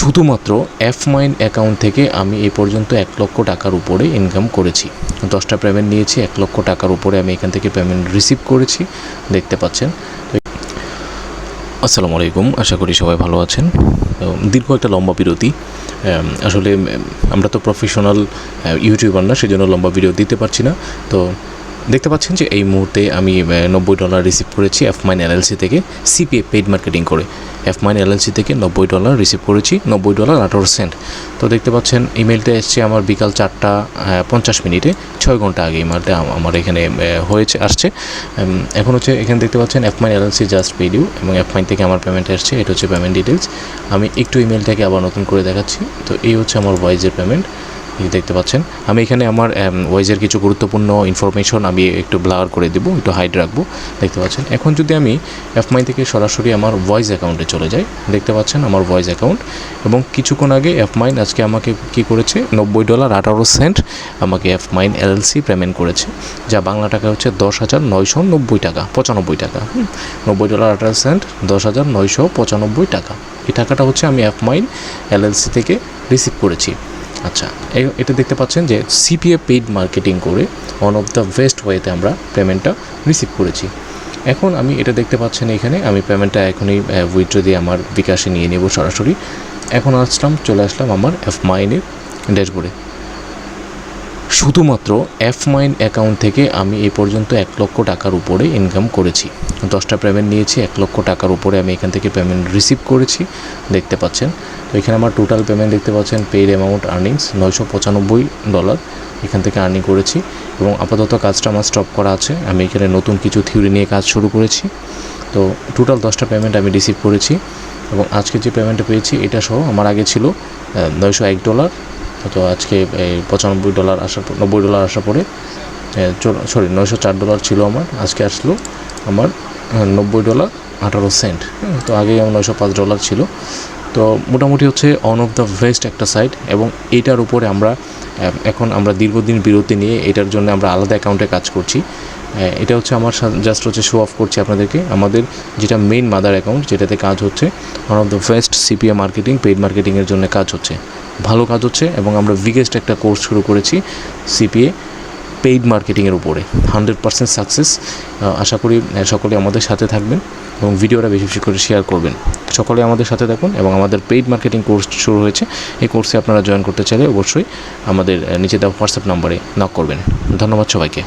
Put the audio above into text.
শুধুমাত্র F mine account থেকে আমি এই পর্যন্ত এক লক্ষ টাকার উপরে ইনকাম করেছি। দশটা পেমেন্ট নিয়েছি, এক লক্ষ টাকার উপরে আমি এখান থেকে পেমেন্ট রিসিভ করেছি। দেখতে পাচ্ছেন। আসসালামু আলাইকুম, আশা করি সবাই ভালো আছেন। দীর্ঘ একটা লম্বা বিরতি। আসলে আমরা তো প্রফেশনাল ইউটিউবার না, সেজন্য লম্বা ভিডিও দিতে পারছি না। তো দেখতে পাচ্ছেন যে এই মুহূর্তে আমি নব্বই ডলার রিসিভ করেছি এফ মাইন এলএলসি থেকে সিপিএ পেইড মার্কেটিং করে। এফ মাইন এলএলসি থেকে নব্বই ডলার রিসিভ করেছি, নব্বই ডলার আঠারো সেন্ট তো দেখতে পাচ্ছেন ইমেলটা এসছে আমার বিকাল চারটা পঞ্চাশ মিনিটে, ছয় ঘণ্টা আগে ইমেলটা আমার এখানে হয়েছে, আসছে। এখন হচ্ছে এখানে দেখতে পাচ্ছেন F Mine LLC just paid you এবং এফ মাইন থেকে আমার পেমেন্ট আসছে এটা হচ্ছে পেমেন্ট ডিটেলস আমি একটু ইমেলটাকে আবার নতুন করে দেখাচ্ছি। তো এই হচ্ছে আমার ভয়েসের পেমেন্ট দেখতে পাচ্ছেন। আমি এখানে আমার ওয়াইজের কিছু গুরুত্বপূর্ণ ইনফরমেশন আমি একটু ব্লার করে দেবো, একটু হাইড রাখব। দেখতে পাচ্ছেন? এখন যদি আমি এফমাই থেকে সরাসরি আমার ভয়েস অ্যাকাউন্টে চলে যাই, দেখতে পাচ্ছেন আমার ভয়েস অ্যাকাউন্ট এবং কিছুক্ষণ আগে এফমাইন আজকে আমাকে কি করেছে? নব্বই ডলার আঠারো সেন্ট আমাকে এফ এফমাইন এলএলসি পেমেন্ট করেছে, যা বাংলা টাকা হচ্ছে দশ হাজার নয়শো নব্বই টাকা, পঁচানব্বই টাকা। নব্বই ডলার আঠারো সেন্ট দশ হাজার নয়শো পঁচানব্বই টাকা। এই টাকাটা হচ্ছে আমি এফ এফমাইন এলএলসি থেকে রিসিভ করেছি। আচ্ছা এটা দেখতে পাচ্ছেন যে সিপিএ পেইড মার্কেটিং করে ওয়ান অফ দ্য বেস্ট ওয়েতে আমরা পেমেন্টটা রিসিভ করেছি। এখন আমি এটা দেখতে পাচ্ছেন এখানে, আমি পেমেন্টটা এখনই উইথড্র দিয়ে আমার বিকাশে নিয়ে নেব সরাসরি। এখন আসলাম, চলে আসলাম আমার এফ মাইনের ড্যাশবোর্ডে শুধুমাত্র এফ মাইন অ্যাকাউন্ট থেকে আমি এই পর্যন্ত এক লক্ষ টাকার উপরে ইনকাম করেছি। দশটা পেমেন্ট নিয়েছি, এক লক্ষ টাকার উপরে আমি এখান থেকে পেমেন্ট রিসিভ করেছি, দেখতে পাচ্ছেন। তো এখানে আমার টোটাল পেমেন্ট দেখতে পাচ্ছেন পেইড অ্যামাউন্ট আর্নিংস নয়শো পঁচানব্বই ডলার এখান থেকে আর্নিং করেছি এবং আপাতত কাজটা আমার স্টপ করা আছে। আমি এখানে নতুন কিছু থিওরি নিয়ে কাজ শুরু করেছি। তো টোটাল দশটা পেমেন্ট আমি রিসিভ করেছি এবং আজকে যে পেমেন্টটা পেয়েছি, এটা সহ আমার আগে ছিল নয়শো এক ডলার তো আজকে এই পঁচানব্বই ডলার আসার পর নব্বই ডলার আসার পরে সরি নয়শো চার ডলার ছিল আমার আজকে আসলো আমার নব্বই ডলার আঠারো সেন্ট। হুম, তো আগে আমার নয়শো পাঁচ ডলার ছিল। তো মোটামুটি হচ্ছে অন অফ দ্য বেস্ট একটা সাইট এবং এটার উপরে আমরা এখন আমরা দীর্ঘদিন বিরতি নিয়ে এটার জন্য আমরা আলাদা অ্যাকাউন্টে কাজ করছি। এটা হচ্ছে আমার জাস্ট হচ্ছে শো অফ করছি আপনাদেরকে। আমাদের যেটা মেইন মাদার অ্যাকাউন্ট যেটাতে কাজ হচ্ছে one of the best CPA marketing paid মার্কেটিংয়ের জন্য কাজ হচ্ছে। ভালো কাজ হচ্ছে এবং আমরা বিগেস্ট একটা কোর্স শুরু করেছি সিপিএ পেইড মার্কেটিংয়ের উপরে। হান্ড্রেড পার্সেন্ট সাকসেস আশা করি সকলে আমাদের সাথে থাকবেন এবং ভিডিওটা বেশি বেশি করে শেয়ার করবেন। সকলে আমাদের সাথে থাকুন এবং আমাদের পেইড মার্কেটিং কোর্স শুরু হয়েছে। এই কোর্সে আপনারা জয়েন করতে চাইলে অবশ্যই আমাদের নিচে দেওয়া হোয়াটসঅ্যাপ নম্বরে নক করবেন। ধন্যবাদ সবাইকে।